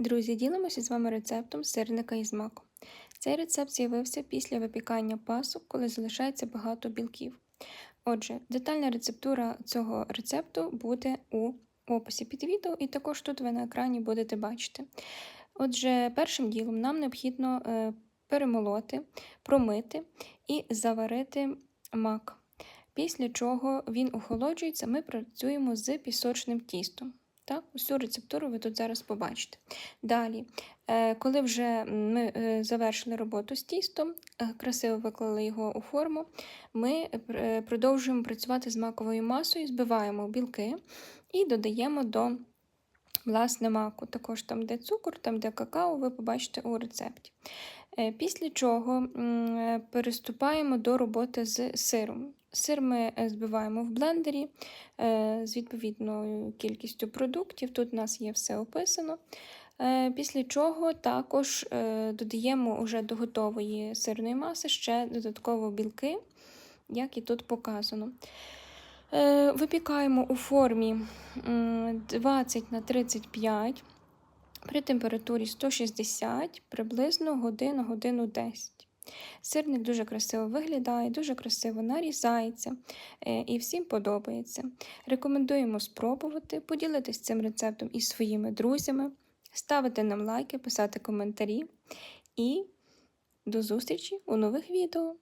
Друзі, ділимося з вами рецептом сирника із маком. Цей рецепт з'явився після випікання пасок, коли залишається багато білків. Отже, детальна рецептура цього рецепту буде у описі під відео, і також тут ви на екрані будете бачити. Отже, першим ділом нам необхідно е, перемолоти, промити і заварити мак. Після чого він охолоджується, ми працюємо з пісочним тістом. Так, Усю рецептуру ви тут зараз побачите. Далі, е, коли вже ми е, завершили роботу з тістом, е, красиво виклали його у форму, ми продовжуємо працювати з маковою масою, збиваємо білки і додаємо до власне маку. Також там, де цукор, там, де какао, ви побачите у рецепті. Після чого переступаємо до роботи з сиром. Сир ми е, збиваємо в блендері е, з відповідною кількістю продуктів. Тут у нас є все описано. Е, після чого також додаємо вже до готової сирної маси ще додатково білки, як і тут показано. Випікаємо у формі 20 на 35 при температурі 160 приблизно годину, годину 10. Сирник дуже красиво виглядає, дуже красиво нарізається е, і всім подобається. Рекомендуємо спробувати, поділитися цим рецептом із своїми друзями, ставити нам лайки, писати коментарі. І до зустрічі у нових відео!